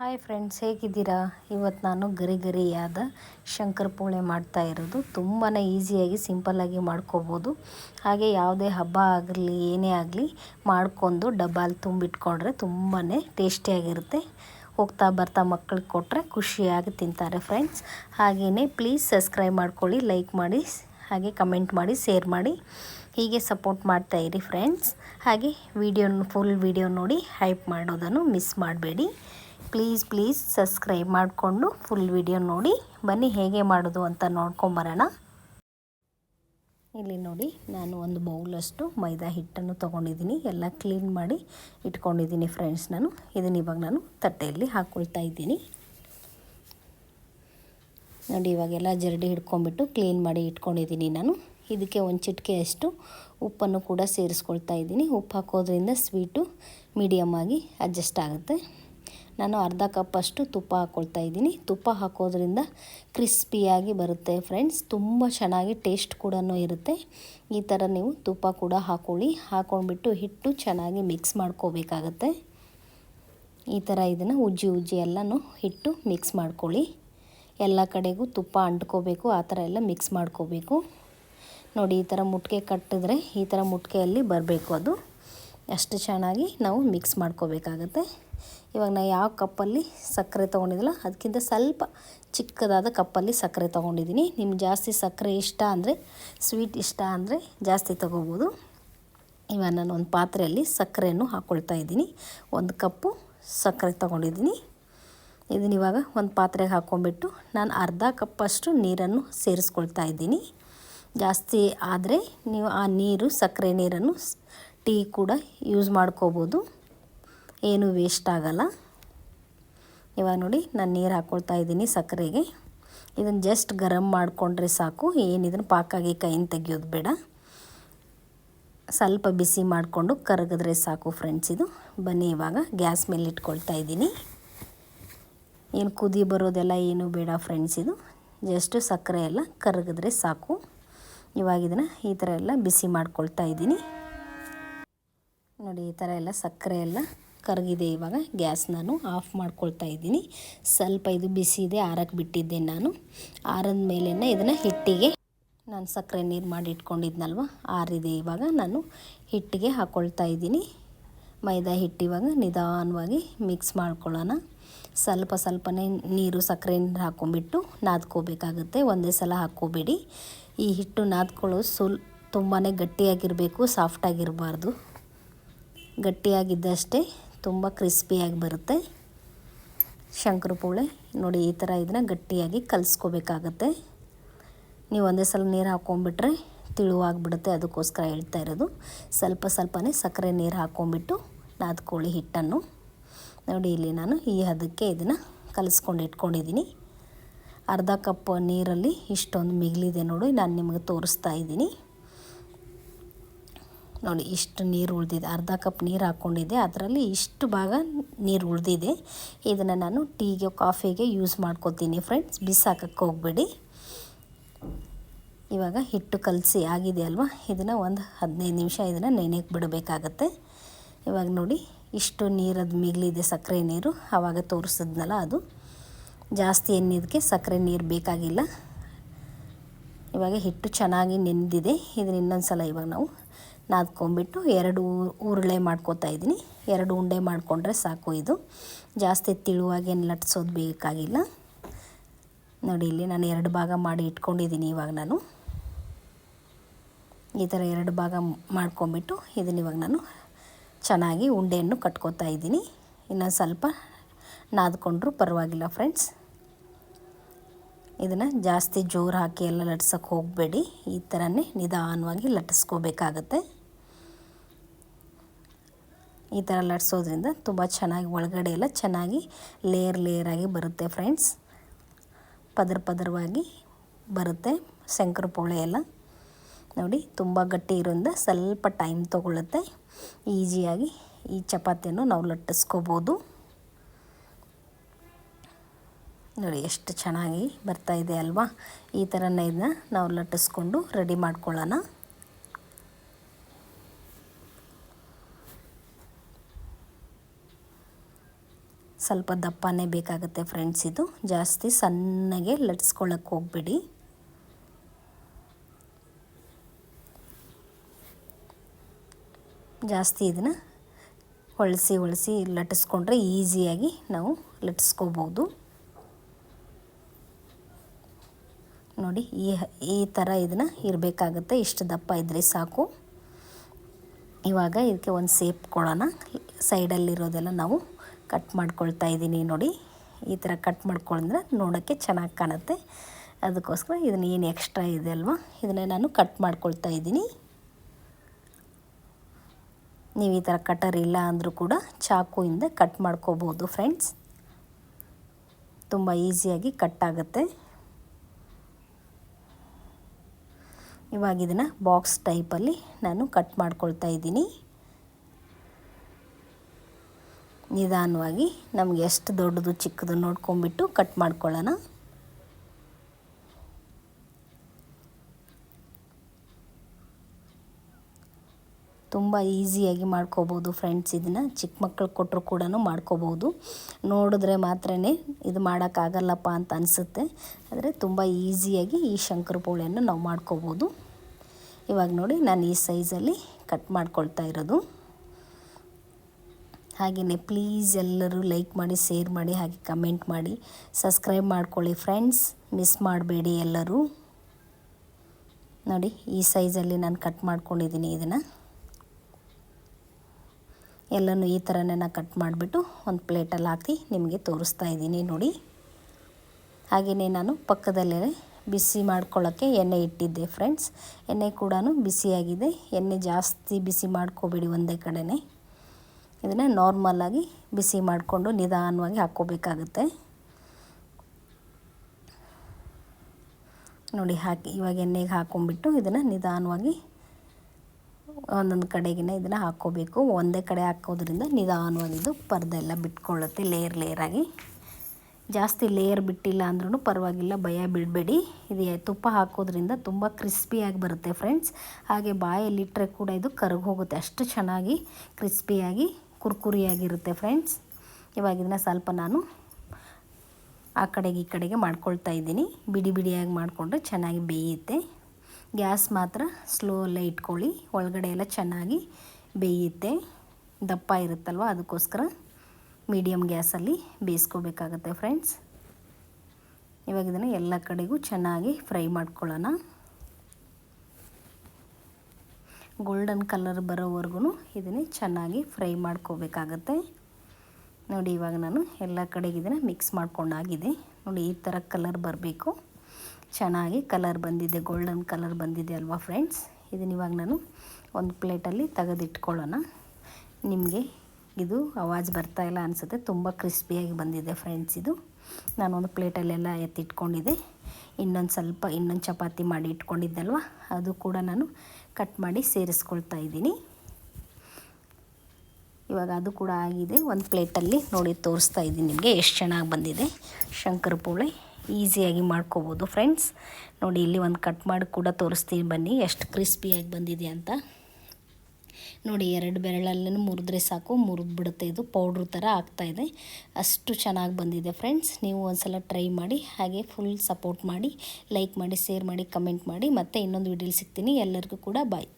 Hi friends ಹೇಗಿದ್ದೀರಾ? ಇವತ್ತು ನಾನು ಗರಿ ಗರಿಯಾದ ಶಂಕರ್ ಪೋಳೆ ಮಾಡ್ತಾ ಇರೋದು. ತುಂಬಾ ಈಸಿಯಾಗಿ ಸಿಂಪಲ್ಲಾಗಿ ಮಾಡ್ಕೋಬೋದು. ಹಾಗೆ ಯಾವುದೇ ಹಬ್ಬ ಆಗಲಿ, ಏನೇ ಆಗಲಿ, ಮಾಡ್ಕೊಂಡು ಡಬ್ಬಲ್ಲಿ ತುಂಬಿಟ್ಕೊಂಡ್ರೆ ತುಂಬಾ ಟೇಸ್ಟಿಯಾಗಿರುತ್ತೆ ಹೋಗ್ತಾ ಬರ್ತಾ ಮಕ್ಕಳಿಗೆ ಕೊಟ್ಟರೆ ಖುಷಿಯಾಗಿ ತಿಂತಾರೆ ಫ್ರೆಂಡ್ಸ್ ಹಾಗೆಯೇ ಪ್ಲೀಸ್ ಸಬ್ಸ್ಕ್ರೈಬ್ ಮಾಡ್ಕೊಳ್ಳಿ ಲೈಕ್ ಮಾಡಿ, ಹಾಗೆ ಕಮೆಂಟ್ ಮಾಡಿ ಶೇರ್ ಮಾಡಿ. ಹೀಗೆ ಸಪೋರ್ಟ್ ಮಾಡ್ತಾ ಇರಿ ಫ್ರೆಂಡ್ಸ್ ಹಾಗೆ ವಿಡಿಯೋ ಫುಲ್ ವಿಡಿಯೋ ನೋಡಿ ಹೈಪ್ ಮಾಡೋದನ್ನು ಮಿಸ್ ಮಾಡಬೇಡಿ. ಪ್ಲೀಸ್ ಪ್ಲೀಸ್ ಸಬ್ಸ್ಕ್ರೈಬ್ ಮಾಡಿಕೊಂಡು ಫುಲ್ ವಿಡಿಯೋ ನೋಡಿ. ಬನ್ನಿ ಹೇಗೆ ಮಾಡೋದು ಅಂತ ನೋಡ್ಕೊಂಬರೋಣ. ಇಲ್ಲಿ ನೋಡಿ, ನಾನು ಒಂದು ಬೌಲಷ್ಟು ಮೈದಾ ಹಿಟ್ಟನ್ನು ತೊಗೊಂಡಿದ್ದೀನಿ. ಎಲ್ಲ ಕ್ಲೀನ್ ಮಾಡಿ ಇಟ್ಕೊಂಡಿದ್ದೀನಿ ಫ್ರೆಂಡ್ಸ್ ನಾನು. ಇದನ್ನು ಇವಾಗ ನಾನು ತಟ್ಟೆಯಲ್ಲಿ ಹಾಕ್ಕೊಳ್ತಾ ಇದ್ದೀನಿ. ನೋಡಿ ಇವಾಗೆಲ್ಲ ಜರಡಿ ಹಿಡ್ಕೊಂಬಿಟ್ಟು ಕ್ಲೀನ್ ಮಾಡಿ ಇಟ್ಕೊಂಡಿದ್ದೀನಿ ನಾನು. ಇದಕ್ಕೆ ಒಂದು ಚಿಟಿಕೆಯಷ್ಟು ಉಪ್ಪನ್ನು ಕೂಡ ಸೇರಿಸ್ಕೊಳ್ತಾ ಇದ್ದೀನಿ. ಉಪ್ಪು ಹಾಕೋದ್ರಿಂದ ಸ್ವೀಟು ಮೀಡಿಯಮ್ ಆಗಿ ಅಡ್ಜಸ್ಟ್ ಆಗುತ್ತೆ. ನಾನು ಅರ್ಧ ಕಪ್ಪಷ್ಟು ತುಪ್ಪ ಹಾಕ್ಕೊಳ್ತಾ ಇದ್ದೀನಿ. ತುಪ್ಪ ಹಾಕೋದ್ರಿಂದ ಕ್ರಿಸ್ಪಿಯಾಗಿ ಬರುತ್ತೆ ಫ್ರೆಂಡ್ಸ್ ತುಂಬ ಚೆನ್ನಾಗಿ ಟೇಸ್ಟ್ ಕೂಡ ಇರುತ್ತೆ. ಈ ಥರ ನೀವು ತುಪ್ಪ ಕೂಡ ಹಾಕ್ಕೊಳ್ಳಿ ಹಾಕ್ಕೊಂಡ್ಬಿಟ್ಟು ಹಿಟ್ಟು ಚೆನ್ನಾಗಿ ಮಿಕ್ಸ್ ಮಾಡ್ಕೋಬೇಕಾಗತ್ತೆ. ಈ ಥರ ಇದನ್ನು ಉಜ್ಜಿ ಉಜ್ಜಿ ಎಲ್ಲನೂ ಹಿಟ್ಟು ಮಿಕ್ಸ್ ಮಾಡ್ಕೊಳ್ಳಿ. ಎಲ್ಲ ಕಡೆಗೂ ತುಪ್ಪ ಅಂಟ್ಕೋಬೇಕು. ಆ ಥರ ಎಲ್ಲ ಮಿಕ್ಸ್ ಮಾಡ್ಕೋಬೇಕು. ನೋಡಿ ಈ ಥರ ಮುಟ್ಕೆ ಕಟ್ಟಿದ್ರೆ ಈ ಥರ ಮುಟ್ಕೆಯಲ್ಲಿ ಬರಬೇಕು ಅದು. ಅಷ್ಟು ಚೆನ್ನಾಗಿ ನಾವು ಮಿಕ್ಸ್ ಮಾಡ್ಕೋಬೇಕಾಗತ್ತೆ. ಇವಾಗ ನಾನು ಯಾವ ಕಪ್ಪಲ್ಲಿ ಸಕ್ಕರೆ ತೊಗೊಂಡಿದ್ದಿಲ್ಲ ಅದಕ್ಕಿಂತ ಸ್ವಲ್ಪ ಚಿಕ್ಕದಾದ ಕಪ್ಪಲ್ಲಿ ಸಕ್ಕರೆ ತೊಗೊಂಡಿದ್ದೀನಿ. ನಿಮ್ಗೆ ಜಾಸ್ತಿ ಸಕ್ಕರೆ ಇಷ್ಟ ಅಂದರೆ ಸ್ವೀಟ್ ಇಷ್ಟ ಅಂದರೆ ಜಾಸ್ತಿ ತೊಗೋಬೋದು. ಇವಾಗ ನಾನು ಒಂದು ಪಾತ್ರೆಯಲ್ಲಿ ಸಕ್ಕರೆಯನ್ನು ಹಾಕ್ಕೊಳ್ತಾ ಇದ್ದೀನಿ. ಒಂದು ಕಪ್ಪು ಸಕ್ಕರೆ ತೊಗೊಂಡಿದ್ದೀನಿ. ಇದನ್ನ ಇವಾಗ ಒಂದು ಪಾತ್ರೆಗೆ ಹಾಕ್ಕೊಂಬಿಟ್ಟು ನಾನು ಅರ್ಧ ಕಪ್ಪಷ್ಟು ನೀರನ್ನು ಸೇರಿಸ್ಕೊಳ್ತಾ ಇದ್ದೀನಿ. ಜಾಸ್ತಿ ಆದರೆ ನೀವು ಆ ನೀರು, ಸಕ್ಕರೆ ನೀರನ್ನು ಟೀ ಕೂಡ ಯೂಸ್ ಮಾಡ್ಕೋಬೋದು. ಏನು ವೇಸ್ಟ್ ಆಗಲ್ಲ. ಇವಾಗ ನೋಡಿ ನಾನು ನೀರು ಹಾಕ್ಕೊಳ್ತಾ ಇದ್ದೀನಿ ಸಕ್ಕರೆಗೆ. ಇದನ್ನು ಜಸ್ಟ್ ಗರಮ್ ಮಾಡಿಕೊಂಡ್ರೆ ಸಾಕು. ಏನಿದನ್ನು ಪಾಕಾಗಿ ಕೈಯಿಂದ ತೆಗಿಯೋದು ಬೇಡ. ಸ್ವಲ್ಪ ಬಿಸಿ ಮಾಡಿಕೊಂಡು ಕರಗಿದ್ರೆ ಸಾಕು ಫ್ರೆಂಡ್ಸ್ ಇದು. ಬನ್ನಿ ಇವಾಗ ಗ್ಯಾಸ್ ಮೇಲೆ ಇಟ್ಕೊಳ್ತಾ ಇದ್ದೀನಿ. ಏನು ಕುದಿ ಬರೋದೆಲ್ಲ ಏನು ಬೇಡ ಫ್ರೆಂಡ್ಸ್ ಇದು. ಜಸ್ಟು ಸಕ್ಕರೆ ಎಲ್ಲ ಕರಗಿದ್ರೆ ಸಾಕು. ಇವಾಗ ಇದನ್ನು ಈ ಥರ ಎಲ್ಲ ಬಿಸಿ ಮಾಡ್ಕೊಳ್ತಾ ಇದ್ದೀನಿ. ನೋಡಿ ಈ ಥರ ಎಲ್ಲ ಸಕ್ಕರೆ ಎಲ್ಲ ಕರಗಿದೆ ಇವಾಗ. ಗ್ಯಾಸ್ ನಾನು ಆಫ್ ಮಾಡ್ಕೊಳ್ತಾ ಇದ್ದೀನಿ. ಸ್ವಲ್ಪ ಇದು ಬಿಸಿ ಇದೆ, ಆರಕ್ಕೆ ಬಿಟ್ಟಿದ್ದೆ ನಾನು. ಆರದ ಮೇಲೆ ಇದನ್ನು ಹಿಟ್ಟಿಗೆ ನಾನು ಸಕ್ಕರೆ ನೀರು ಮಾಡಿ ಇಟ್ಕೊಂಡಿದ್ನಲ್ವ, ಆರಿದೆ ಇವಾಗ ನಾನು. ಹಿಟ್ಟಿಗೆ ಹಾಕ್ಕೊಳ್ತಾ ಇದ್ದೀನಿ. ಮೈದಾ ಹಿಟ್ಟು ಇವಾಗ ನಿಧಾನವಾಗಿ ಮಿಕ್ಸ್ ಮಾಡ್ಕೊಳ್ಳೋಣ. ಸ್ವಲ್ಪ ಸ್ವಲ್ಪನೇ ನೀರು ಸಕ್ಕರೆ ನೀರು ಹಾಕ್ಕೊಂಬಿಟ್ಟು ನಾದ್ಕೋಬೇಕಾಗುತ್ತೆ. ಒಂದೇ ಸಲ ಹಾಕ್ಕೋಬೇಡಿ. ಈ ಹಿಟ್ಟು ನಾದ್ಕೊಳ್ಳೋ ಸುಲ್ ತುಂಬಾ ಗಟ್ಟಿಯಾಗಿರಬೇಕು ಸಾಫ್ಟಾಗಿರಬಾರ್ದು ಗಟ್ಟಿಯಾಗಿದ್ದಷ್ಟೇ ತುಂಬ ಕ್ರಿಸ್ಪಿಯಾಗಿ ಬರುತ್ತೆ. ಶಂಕರ ಪೋಳೆ, ನೋಡಿ ಈ ಥರ ಇದನ್ನ ಗಟ್ಟಿಯಾಗಿ ಕಲಿಸ್ಕೋಬೇಕಾಗತ್ತೆ. ನೀವು ಒಂದೇ ಸಲ ನೀರು ಹಾಕ್ಕೊಂಬಿಟ್ರೆ ತಿಳುವಾಗಿಬಿಡುತ್ತೆ ಅದಕ್ಕೋಸ್ಕರ ಹೇಳ್ತಾ ಇರೋದು. ಸ್ವಲ್ಪ ಸ್ವಲ್ಪನೇ ಸಕ್ಕರೆ ನೀರು ಹಾಕ್ಕೊಂಬಿಟ್ಟು ನಾದ್ಕೊಳ್ಳಿ ಹಿಟ್ಟನ್ನು. ನೋಡಿ ಇಲ್ಲಿ ನಾನು ಈ ಹದಕ್ಕೆ ಇದನ್ನು ಕಲಿಸ್ಕೊಂಡು ಇಟ್ಕೊಂಡಿದ್ದೀನಿ. ಅರ್ಧ ಕಪ್ ನೀರಲ್ಲಿ ಇಷ್ಟೊಂದು ಮಿಗಿಲಿದೆ ನೋಡಿ, ನಾನು ನಿಮಗೆ ತೋರಿಸ್ತಾ ಇದ್ದೀನಿ. ನೋಡಿ, ಇಷ್ಟು ನೀರು ಉಳಿದಿದೆ. ಅರ್ಧ ಕಪ್ ನೀರು ಹಾಕ್ಕೊಂಡಿದ್ದೆ ಅದರಲ್ಲಿ ಇಷ್ಟು ಭಾಗ ನೀರು ಉಳಿದಿದೆ. ಇದನ್ನು ನಾನು ಟೀಗೆ, ಕಾಫಿಗೆ ಯೂಸ್ ಮಾಡ್ಕೋತೀನಿ ಫ್ರೆಂಡ್ಸ್ ಬಿಸಾಕಕ್ಕೆ ಹೋಗಬೇಡಿ. ಇವಾಗ ಹಿಟ್ಟು ಕಲಸಿ ಆಗಿದೆ ಅಲ್ವಾ? ಇದನ್ನು ಒಂದು ಹದಿನೈದು ನಿಮಿಷ ಇದನ್ನು ನೆನೆಯಕ್ಕೆ ಬಿಡಬೇಕಾಗತ್ತೆ. ಇವಾಗ ನೋಡಿ, ಇಷ್ಟು ನೀರದು ಮಿಗಿಲಿದೆ ಸಕ್ಕರೆ ನೀರು. ಆವಾಗ ತೋರಿಸಿದ್ನಲ್ಲ ಅದು. ಜಾಸ್ತಿ ಎಣ್ಣಿದಕ್ಕೆ ಸಕ್ಕರೆ ನೀರು ಬೇಕಾಗಿಲ್ಲ. ಇವಾಗ ಹಿಟ್ಟು ಚೆನ್ನಾಗಿ ನೆನೆದಿದೆ ಇದನ್ನ ಇನ್ನೊಂದು ಸಲ ಇವಾಗ ನಾವು ನಾದ್ಕೊಂಬಿಟ್ಟು ಎರಡು ಉರುಳೆ ಮಾಡ್ಕೋತಾ ಇದ್ದೀನಿ. ಎರಡು ಉಂಡೆ ಮಾಡಿಕೊಂಡ್ರೆ ಸಾಕು ಇದು. ಜಾಸ್ತಿ ತಿಳುವಾಗೇನು ಲಟ್ಸೋದು ಬೇಕಾಗಿಲ್ಲ. ನೋಡಿ, ಇಲ್ಲಿ ನಾನು ಎರಡು ಭಾಗ ಮಾಡಿ ಇಟ್ಕೊಂಡಿದ್ದೀನಿ ಇವಾಗ ನಾನು. ಈ ಥರ ಎರಡು ಭಾಗ ಮಾಡ್ಕೊಂಬಿಟ್ಟು ಇದನ್ನ ಇವಾಗ ನಾನು ಚೆನ್ನಾಗಿ ಉಂಡೆಯನ್ನು ಕಟ್ಕೋತಾ ಇದ್ದೀನಿ. ಇನ್ನೊಂದು ಸ್ವಲ್ಪ ನಾದ್ಕೊಂಡ್ರೂ ಪರವಾಗಿಲ್ಲ ಫ್ರೆಂಡ್ಸ್. ಇದನ್ನು ಜಾಸ್ತಿ ಜೋರು ಹಾಕಿ ಎಲ್ಲ ಲಟ್ಸೋಕ್ಕೆ ಹೋಗಬೇಡಿ. ಈ ಥರನೇ ನಿಧಾನವಾಗಿ ಲಟ್ಟಿಸ್ಕೋಬೇಕಾಗತ್ತೆ ಈ ಥರ ಲಟ್ಸೋದ್ರಿಂದ ತುಂಬ ಚೆನ್ನಾಗಿ ಒಳಗಡೆ ಎಲ್ಲ ಚೆನ್ನಾಗಿ ಲೇಯರ್ ಲೇಯರಾಗಿ ಬರುತ್ತೆ ಫ್ರೆಂಡ್ಸ್ ಪದರ ಪದರವಾಗಿ ಬರುತ್ತೆ ಶಂಕರ ಪೋಳೆ ಎಲ್ಲ. ನೋಡಿ, ತುಂಬ ಗಟ್ಟಿ ಇರೋದ್ರಿಂದ ಸ್ವಲ್ಪ ಟೈಮ್ ತೊಗೊಳುತ್ತೆ. ಈಸಿಯಾಗಿ ಈ ಚಪಾತಿಯನ್ನು ನಾವು ಲಟ್ಟಿಸ್ಕೋಬೋದು. ನೋಡಿ, ಎಷ್ಟು ಚೆನ್ನಾಗಿ ಬರ್ತಾಯಿದೆ ಅಲ್ವಾ? ಈ ಥರನೇ ಇದನ್ನ ನಾವು ಲಟ್ಟಿಸ್ಕೊಂಡು ರೆಡಿ ಮಾಡ್ಕೊಳ್ಳೋಣ. ಸ್ವಲ್ಪ ದಪ್ಪನೇ ಬೇಕಾಗುತ್ತೆ ಫ್ರೆಂಡ್ಸ್ ಇದು. ಜಾಸ್ತಿ ಸಣ್ಣಗೆ ಲಟ್ಸ್ಕೊಳ್ಳೋಕ್ಕೆ ಹೋಗ್ಬೇಡಿ. ಜಾಸ್ತಿ ಇದನ್ನು ಹೊಳಸಿ ಹೊಳಸಿ ಲಟ್ಟಿಸ್ಕೊಂಡ್ರೆ ಈಸಿಯಾಗಿ ನಾವು ಲಟ್ಟಿಸ್ಕೋಬೋದು ನೋಡಿ, ಈ ಈ ಥರ ಇದನ್ನು ಇರಬೇಕಾಗುತ್ತೆ. ಇಷ್ಟು ದಪ್ಪ ಇದ್ದರೆ ಸಾಕು. ಇವಾಗ ಇದಕ್ಕೆ ಒಂದು ಸೇಪ್ ಕೊಡೋಣ. ಸೈಡಲ್ಲಿರೋದೆಲ್ಲ ನಾವು ಕಟ್ ಮಾಡ್ಕೊಳ್ತಾ ಇದ್ದೀನಿ ನೋಡಿ. ಈ ಥರ ಕಟ್ ಮಾಡ್ಕೊಂಡ್ರೆ ನೋಡೋಕ್ಕೆ ಚೆನ್ನಾಗಿ ಕಾಣುತ್ತೆ. ಅದಕ್ಕೋಸ್ಕರ ಇದನ್ನ ಏನು ಎಕ್ಸ್ಟ್ರಾ ಇದೆ ಅಲ್ವಾ? ಇದನ್ನ ನಾನು ಕಟ್ ಮಾಡ್ಕೊಳ್ತಾ ಇದ್ದೀನಿ. ನೀವು ಈ ಥರ ಕಟರ್ ಇಲ್ಲ ಅಂದರೂ ಕೂಡ ಚಾಕುಯಿಂದ ಕಟ್ ಮಾಡ್ಕೋಬೋದು ಫ್ರೆಂಡ್ಸ್ ತುಂಬ ಈಸಿಯಾಗಿ ಕಟ್ ಆಗುತ್ತೆ. ಇವಾಗ ಇದನ್ನು ಬಾಕ್ಸ್ ಟೈಪಲ್ಲಿ ನಾನು ಕಟ್ ಮಾಡ್ಕೊಳ್ತಾ ಇದ್ದೀನಿ. ನಿಧಾನವಾಗಿ ನಮಗೆ ಎಷ್ಟು ದೊಡ್ಡದು ಚಿಕ್ಕದು ನೋಡ್ಕೊಂಬಿಟ್ಟು ಕಟ್ ಮಾಡ್ಕೊಳ್ಳೋಣ. ತುಂಬ ಈಸಿಯಾಗಿ ಮಾಡ್ಕೋಬೋದು ಫ್ರೆಂಡ್ಸ್ ಇದನ್ನು. ಚಿಕ್ಕ ಮಕ್ಕಳು ಕೊಟ್ಟರು ಕೂಡ ಮಾಡ್ಕೋಬೋದು. ನೋಡಿದ್ರೆ ಮಾತ್ರ ಇದು ಮಾಡೋಕ್ಕಾಗಲ್ಲಪ್ಪ ಅಂತ ಅನಿಸುತ್ತೆ. ಆದರೆ ತುಂಬ ಈಸಿಯಾಗಿ ಈ ಶಂಕರ ನಾವು ಮಾಡ್ಕೋಬೋದು. ಇವಾಗ ನೋಡಿ ನಾನು ಈ ಸೈಜಲ್ಲಿ ಕಟ್ ಮಾಡ್ಕೊಳ್ತಾ ಇರೋದು. ಹಾಗೆಯೇ ಪ್ಲೀಸ್ ಎಲ್ಲರೂ ಲೈಕ್ ಮಾಡಿ ಶೇರ್ ಮಾಡಿ, ಹಾಗೆ ಕಮೆಂಟ್ ಮಾಡಿ. ಸಬ್ಸ್ಕ್ರೈಬ್ ಮಾಡ್ಕೊಳ್ಳಿ ಫ್ರೆಂಡ್ಸ್ ಮಿಸ್ ಮಾಡಬೇಡಿ ಎಲ್ಲರೂ. ನೋಡಿ, ಈ ಸೈಜಲ್ಲಿ ನಾನು ಕಟ್ ಮಾಡ್ಕೊಂಡಿದ್ದೀನಿ ಇದನ್ನು. ಎಲ್ಲನೂ ಈ ಥರನೇ ನಾನು ಕಟ್ ಮಾಡಿಬಿಟ್ಟು ಒಂದು ಪ್ಲೇಟಲ್ಲಿ ಹಾಕಿ ನಿಮಗೆ ತೋರಿಸ್ತಾ ಇದ್ದೀನಿ ನೋಡಿ. ಹಾಗೆಯೇ ನಾನು ಪಕ್ಕದಲ್ಲೇ ಬಿಸಿ ಮಾಡ್ಕೊಳ್ಳೋಕ್ಕೆ ಎಣ್ಣೆ ಇಟ್ಟಿದ್ದೆ ಫ್ರೆಂಡ್ಸ್ ಎಣ್ಣೆ ಕೂಡ ಬಿಸಿಯಾಗಿದೆ. ಎಣ್ಣೆ ಜಾಸ್ತಿ ಬಿಸಿ ಮಾಡ್ಕೋಬೇಡಿ ಒಂದೇ ಕಡೆನೇ. ಇದನ್ನು ನಾರ್ಮಲಾಗಿ ಬಿಸಿ ಮಾಡಿಕೊಂಡು ನಿಧಾನವಾಗಿ ಹಾಕ್ಕೋಬೇಕಾಗುತ್ತೆ. ನೋಡಿ ಹಾಕಿ, ಇವಾಗ ಎಣ್ಣೆಗೆ ಹಾಕ್ಕೊಂಬಿಟ್ಟು ಇದನ್ನು ನಿಧಾನವಾಗಿ ಒಂದೊಂದು ಕಡೆಗಿನ ಇದನ್ನು ಹಾಕ್ಕೋಬೇಕು. ಒಂದೇ ಕಡೆ ಹಾಕೋದ್ರಿಂದ ನಿಧಾನವಾಗಿ ಇದು ಪರ್ದೆ ಎಲ್ಲ ಬಿಟ್ಕೊಳ್ಳುತ್ತೆ ಲೇಯರ್ ಲೇಯರಾಗಿ ಜಾಸ್ತಿ ಲೇಯರ್ ಬಿಟ್ಟಿಲ್ಲ ಅಂದ್ರೂ ಪರವಾಗಿಲ್ಲ, ಭಯ ಬಿಡಬೇಡಿ. ಇದು ತುಪ್ಪ ಹಾಕೋದ್ರಿಂದ ತುಂಬ ಕ್ರಿಸ್ಪಿಯಾಗಿ ಬರುತ್ತೆ ಫ್ರೆಂಡ್ಸ್ ಹಾಗೆ ಬಾಯಲ್ಲಿಟ್ಟರೆ ಕೂಡ ಇದು ಕರಗೋಗುತ್ತೆ, ಅಷ್ಟು ಚೆನ್ನಾಗಿ ಕ್ರಿಸ್ಪಿಯಾಗಿ ಕುರ್ಕುರಿಯಾಗಿರುತ್ತೆ ಫ್ರೆಂಡ್ಸ್ ಇವಾಗ ಇದನ್ನ ಸ್ವಲ್ಪ ನಾನು ಆ ಕಡೆಗೆ ಈ ಕಡೆಗೆ ಮಾಡ್ಕೊಳ್ತಾ ಇದ್ದೀನಿ. ಬಿಡಿ ಬಿಡಿಯಾಗಿ ಮಾಡಿಕೊಂಡ್ರೆ ಚೆನ್ನಾಗಿ ಬೇಯುತ್ತೆ. ಗ್ಯಾಸ್ ಮಾತ್ರ ಸ್ಲೋ ಅಲ್ಲೇ ಇಟ್ಕೊಳ್ಳಿ. ಒಳಗಡೆ ಎಲ್ಲ ಚೆನ್ನಾಗಿ ಬೇಯುತ್ತೆ. ದಪ್ಪ ಇರುತ್ತಲ್ವ? ಅದಕ್ಕೋಸ್ಕರ ಮೀಡಿಯಮ್ ಗ್ಯಾಸಲ್ಲಿ ಬೇಯಿಸ್ಕೋಬೇಕಾಗತ್ತೆ ಫ್ರೆಂಡ್ಸ್ ಇವಾಗ ಇದನ್ನು ಎಲ್ಲ ಕಡೆಗೂ ಚೆನ್ನಾಗಿ ಫ್ರೈ ಮಾಡ್ಕೊಳ್ಳೋಣ. ಗೋಲ್ಡನ್ ಕಲರ್ ಬರೋವರೆಗೂ ಇದನ್ನೇ ಚೆನ್ನಾಗಿ ಫ್ರೈ ಮಾಡ್ಕೋಬೇಕಾಗತ್ತೆ. ನೋಡಿ, ಇವಾಗ ನಾನು ಎಲ್ಲ ಕಡೆಗೆ ಇದನ್ನು ಮಿಕ್ಸ್ ಮಾಡ್ಕೊಂಡಾಗಿದೆ. ನೋಡಿ, ಈ ಥರ ಕಲರ್ ಬರಬೇಕು. ಚೆನ್ನಾಗಿ ಕಲರ್ ಬಂದಿದೆ ಗೋಲ್ಡನ್ ಕಲರ್ ಬಂದಿದೆ ಅಲ್ವಾ ಫ್ರೆಂಡ್ಸ್ ಇದನ್ನ ಇವಾಗ ನಾನು ಒಂದು ಪ್ಲೇಟಲ್ಲಿ ತೆಗೆದಿಟ್ಕೊಳ್ಳೋಣ. ನಿಮಗೆ ಇದು ಅವಾಜ್ ಬರ್ತಾ ಇಲ್ಲ ಅನಿಸುತ್ತೆ. ತುಂಬ ಕ್ರಿಸ್ಪಿಯಾಗಿ ಬಂದಿದೆ ಫ್ರೆಂಡ್ಸ್ ಇದು. ನಾನು ಒಂದು ಪ್ಲೇಟಲ್ಲೆಲ್ಲ ಎತ್ತಿಟ್ಕೊಂಡಿದ್ದೆ. ಇನ್ನೊಂದು ಸ್ವಲ್ಪ ಇನ್ನೊಂದು ಚಪಾತಿ ಮಾಡಿ ಇಟ್ಕೊಂಡಿದ್ದಲ್ವ? ಅದು ಕೂಡ ನಾನು ಕಟ್ ಮಾಡಿ ಸೇರಿಸ್ಕೊಳ್ತಾ ಇದ್ದೀನಿ. ಇವಾಗ ಅದು ಕೂಡ ಆಗಿದೆ. ಒಂದು ಪ್ಲೇಟಲ್ಲಿ ನೋಡಿ ತೋರಿಸ್ತಾ ಇದ್ದೀನಿ ನಿಮಗೆ ಎಷ್ಟು ಚೆನ್ನಾಗಿ ಬಂದಿದೆ. ಶಂಕರ ಪೋಳೆ ಈಸಿಯಾಗಿ ಮಾಡ್ಕೋಬೋದು ಫ್ರೆಂಡ್ಸ್. ನೋಡಿ, ಇಲ್ಲಿ ಒಂದು ಕಟ್ ಮಾಡಿ ಕೂಡ ತೋರಿಸ್ತೀನಿ ಬನ್ನಿ. ಎಷ್ಟು ಕ್ರಿಸ್ಪಿಯಾಗಿ ಬಂದಿದೆ ಅಂತ. ನೋಡಿ, ಎರಡು ಬೆರಳಲ್ಲೂ ಮುರಿದ್ರೆ ಸಾಕು ಮುರಿದ್ಬಿಡುತ್ತೆ ಇದು, ಪೌಡ್ರ್ ಥರ ಆಗ್ತಾಯಿದೆ ಅಷ್ಟು ಚೆನ್ನಾಗಿ ಬಂದಿದೆ ಫ್ರೆಂಡ್ಸ್. ನೀವು ಒಂದ್ಸಲ ಟ್ರೈ ಮಾಡಿ, ಹಾಗೆ ಫುಲ್ ಸಪೋರ್ಟ್ ಮಾಡಿ, ಲೈಕ್ ಮಾಡಿ, ಶೇರ್ ಮಾಡಿ, ಕಮೆಂಟ್ ಮಾಡಿ. ಮತ್ತು ಇನ್ನೊಂದು ವಿಡಿಯೋಲಿ ಸಿಗ್ತೀನಿ. ಎಲ್ಲರಿಗೂ ಕೂಡ ಬಾಯ್.